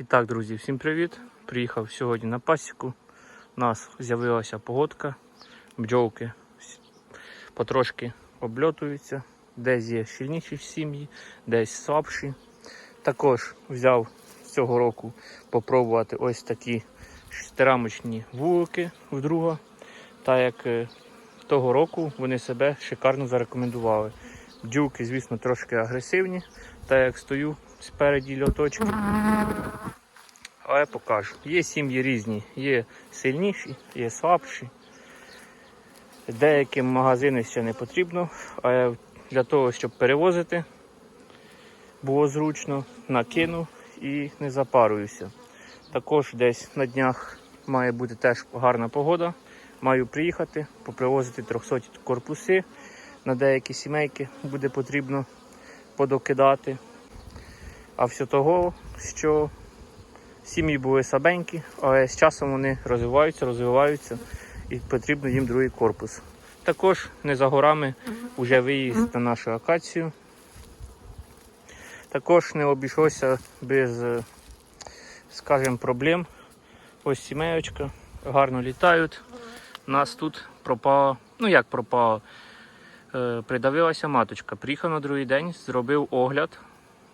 І так, друзі, всім привіт! Приїхав сьогодні на пасіку. У нас з'явилася погодка, бджолки потрошки обльотуються, десь є щільніші сім'ї, десь слабші. Також взяв цього року попробувати ось такі шестирамочні вулики вдруга. Так як е, того року вони себе шикарно зарекомендували. Бджілки, звісно, трошки агресивні, так як стою спереді льоточки. Але покажу. Є сім'ї різні, є сильніші, є слабші. Деяким магазини ще не потрібно, але для того, щоб перевозити, було зручно, накинув і не запаруюся. Також десь на днях має бути теж гарна погода. Маю приїхати, попривозити 300 корпуси. На деякі сімейки буде потрібно подокидати. А все того, що Сім'ї були слабенькі, але з часом вони розвиваються, розвиваються і потрібно їм другий корпус. Також не за горами вже виїзд на нашу акацію. Також не обійшлося без, е, скажімо, проблем. Ось сімейочка, гарно літають. У нас тут пропала, ну як пропала, е, придавилася маточка. Приїхав на другий день, зробив огляд,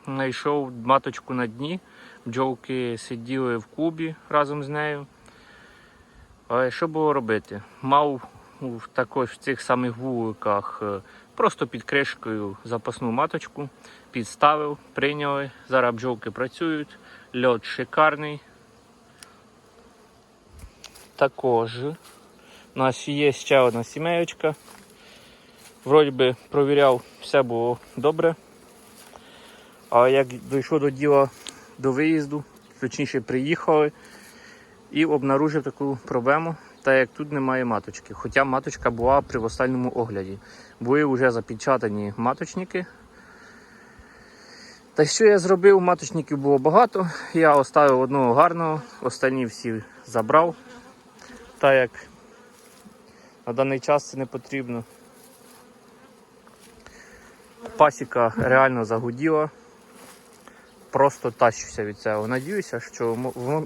знайшов маточку на дні. Бджолки сиділи в кубі разом з нею. Але що було робити? Мав в також в цих самих вуликах е, просто під кришкою запасну маточку, підставив, прийняли. Зараз бджолки працюють, льот шикарний. Також у нас є ще одна сімеєчка. Вроді би провіряв, все було добре. А як дійшло до діла до виїзду, точніше приїхали і обнаружив таку проблему, так як тут немає маточки. Хоча маточка була при останньому огляді. Були вже запечатані маточники. Та що я зробив? Маточників було багато. Я оставив одного гарного, останні всі забрав. Так як на даний час це не потрібно. Пасіка реально загуділа просто тащуся від цього. Надіюся, що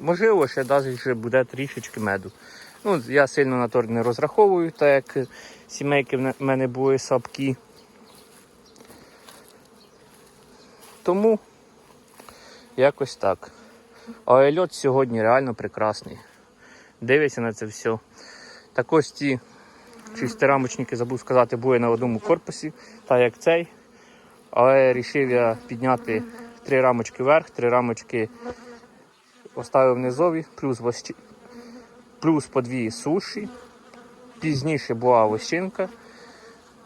можливо ще навіть буде трішечки меду. Ну, я сильно на то не розраховую, так як сімейки в мене були слабкі. Тому якось так. Але льот сьогодні реально прекрасний. Дивиться на це все. Також ці шестирамочники, забув сказати, були на одному корпусі, так як цей. Але вирішив я підняти три рамочки вверх, три рамочки оставив низові, плюс, вощ... плюс по дві суші. Пізніше була вощинка.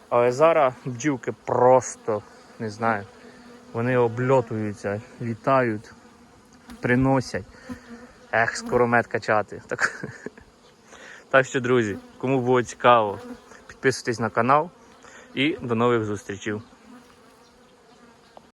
Але зараз бджілки просто не знаю. Вони обльотуються, літають, приносять. Ех, скоро мед качати. Так, так що, друзі, кому було цікаво, підписуйтесь на канал і до нових зустрічей.